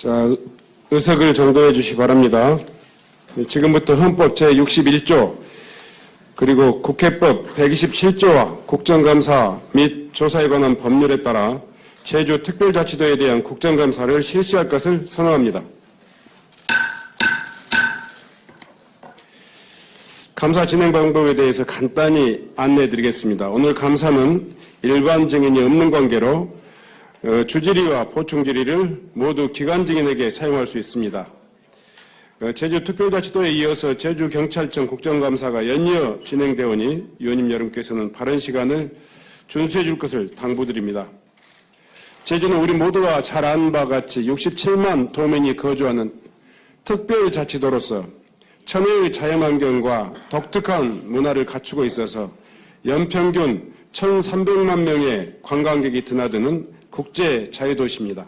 자, 의석을 정도해 주시 기 바랍니다. 지금부터 헌법 제61조 그리고 국회법 127조와 국정감사 및 조사에 관한 법률에 따라 제주 특별자치도에 대한 국정감사를 실시할 것을 선언합니다. 감사 진행 방법에 대해서 간단히 안내해 드리겠습니다. 오늘 감사는 일반 증인이 없는 관계로 어, 주지리와 보충지리를 모두 기관 증인에게 사용할 수 있습니다. 어, 제주특별자치도에 이어서 제주경찰청 국정감사가 연이어 진행되오니 위원님 여러분께서는 바른 시간을 준수해 줄 것을 당부드립니다. 제주는 우리 모두가 잘 아는 바와 같이 67만 도민이 거주하는 특별자치도로서 천혜의 자연환경과 독특한 문화를 갖추고 있어서 연평균 1,300만 명의 관광객이 드나드는 국제 자유도시입니다.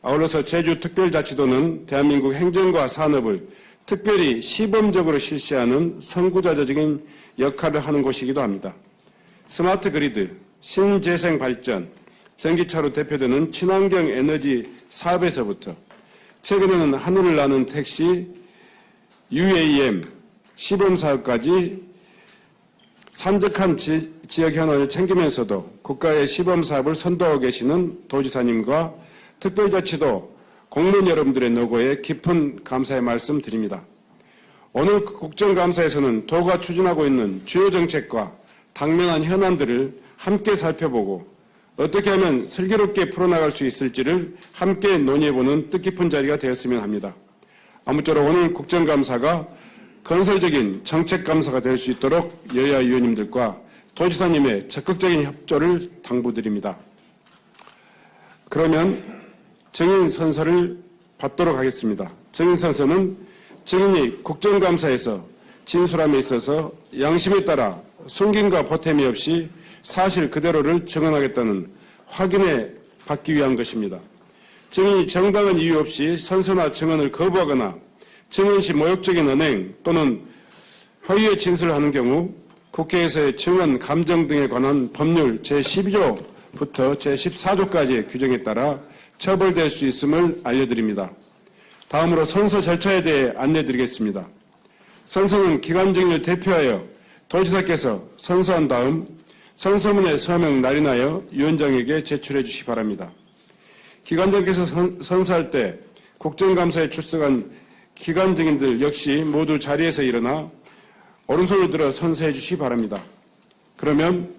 아울러서 제주 특별자치도는 대한민국 행정과 산업을 특별히 시범적으로 실시하는 선구자적인 역할을 하는 곳이기도 합니다. 스마트 그리드, 신재생 발전, 전기차로 대표되는 친환경 에너지 사업에서부터 최근에는 하늘을 나는 택시, UAM, 시범 사업까지 산적한 지, 지역 현안을 챙기면서도 국가의 시범 사업을 선도하고 계시는 도지사님과 특별자치도 공무원 여러분들의 노고에 깊은 감사의 말씀 드립니다. 오늘 국정감사에서는 도가 추진하고 있는 주요 정책과 당면한 현안들을 함께 살펴보고 어떻게 하면 슬기롭게 풀어나갈 수 있을지를 함께 논의해보는 뜻깊은 자리가 되었으면 합니다. 아무쪼록 오늘 국정감사가 건설적인 정책 감사가 될 수 있도록 여야 위원님들과 도지사님의 적극적인 협조를 당부드립니다. 그러면 증인 선서를 받도록 하겠습니다. 증인 선서는 증인이 국정감사에서 진술함에 있어서 양심에 따라 숨김과 보탬이 없이 사실 그대로를 증언하겠다는 확인에 받기 위한 것입니다. 증인이 정당한 이유 없이 선서나 증언을 거부하거나 증언 시 모욕적인 언행 또는 허위의 진술을 하는 경우 국회에서의 증언, 감정 등에 관한 법률 제12조부터 제14조까지의 규정에 따라 처벌될 수 있음을 알려드립니다. 다음으로 선서 절차에 대해 안내드리겠습니다. 선서는 기관 증인을 대표하여 도지사께서 선서한 다음 선서문의 서명 날인하여 위원장에게 제출해 주시기 바랍니다. 기관장께서 선, 선서할 때 국정감사에 출석한 기관 증인들 역시 모두 자리에서 일어나 오른손을 들어 선서해 주시기 바랍니다. 그러면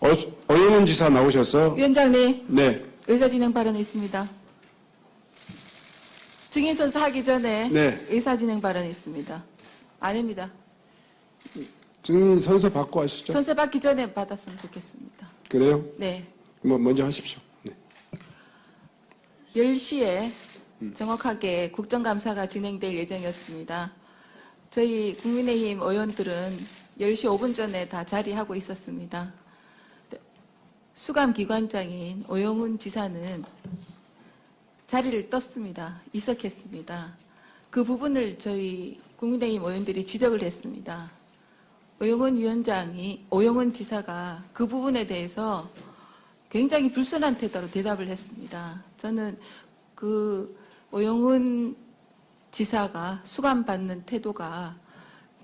어, 어영훈 지사 나오셔서 위원장님, 네, 의사진행 발언 있습니다. 증인 선서 하기 전에 네. 의사진행 발언 있습니다. 아닙니다. 증인 선서 받고 하시죠. 선서 받기 전에 받았으면 좋겠습니다. 그래요? 네. 뭐 먼저 하십시오. 네. 10시에 정확하게 국정감사가 진행될 예정이었습니다. 저희 국민의힘 의원들은 10시 5분 전에 다 자리하고 있었습니다. 수감기관장인 오영훈 지사는 자리를 떴습니다. 이석했습니다. 그 부분을 저희 국민의힘 의원들이 지적을 했습니다. 오영훈 위원장이, 오영훈 지사가 그 부분에 대해서 굉장히 불순한 태도로 대답을 했습니다. 저는 그 오영훈 지사가 수감받는 태도가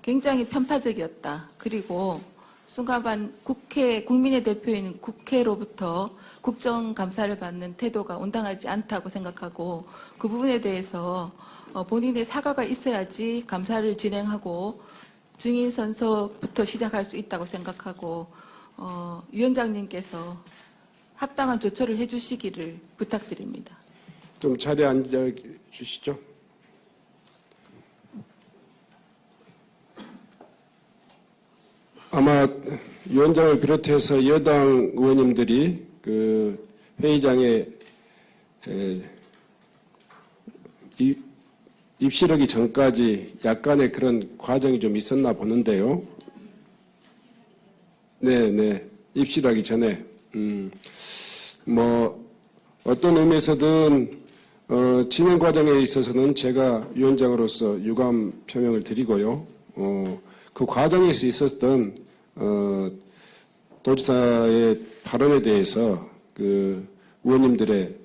굉장히 편파적이었다. 그리고 수감한 국회, 국민의 대표인 국회로부터 국정감사를 받는 태도가 온당하지 않다고 생각하고 그 부분에 대해서 어, 본인의 사과가 있어야지 감사를 진행하고 증인 선서부터 시작할 수 있다고 생각하고 어, 위원장님께서 합당한 조처를 해주시기를 부탁드립니다. 좀 자리에 앉아 주시죠. 아마 위원장을 비롯해서 여당 의원님들이 그 회의장에 입실하기 전까지 약간의 그런 과정이 좀 있었나 보는데요. 네, 네. 입실하기 전에. 음, 뭐, 어떤 의미에서든, 어, 진행 과정에 있어서는 제가 위원장으로서 유감 표명을 드리고요. 어, 그 과정에서 있었던, 어, 도지사의 발언에 대해서 그 의원님들의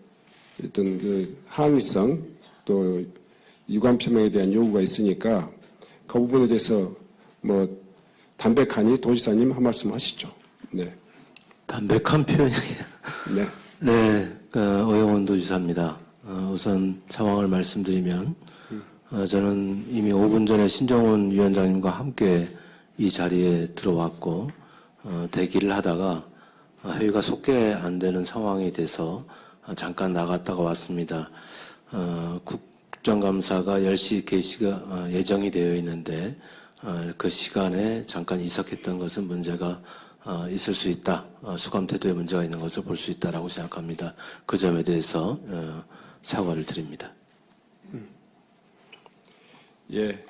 어떤 그 항의성 또 유감 표명에 대한 요구가 있으니까 그 부분에 대해서 뭐 담백하니 도지사님 한 말씀 하시죠. 네, 담백한 표현이. 네, 네, 그 오영훈 도지사입니다. 어, 우선 상황을 말씀드리면 어, 저는 이미 5분 전에 신정훈 위원장님과 함께 이 자리에 들어왔고 어, 대기를 하다가 어, 회의가 속개 안 되는 상황이 돼서 어, 잠깐 나갔다가 왔습니다. 어, 국정감사가 10시 개시가 어, 예정이 되어 있는데 어, 그 시간에 잠깐 이석했던 것은 문제가 어, 있을 수 있다. 어, 수감 태도에 문제가 있는 것을 볼 수 있다라고 생각합니다. 그 점에 대해서 어, 사과를 드립니다. 예.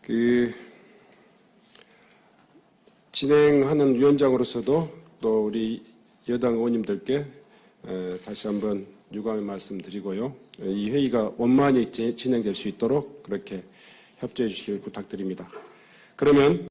그 진행하는 위원장으로서도 또 우리 여당 의원님들께 에, 다시 한번 유감의 말씀드리고요. 에, 이 회의가 원만히 지- 진행될 수 있도록 그렇게 협조해 주시길 부탁드립니다. 그러면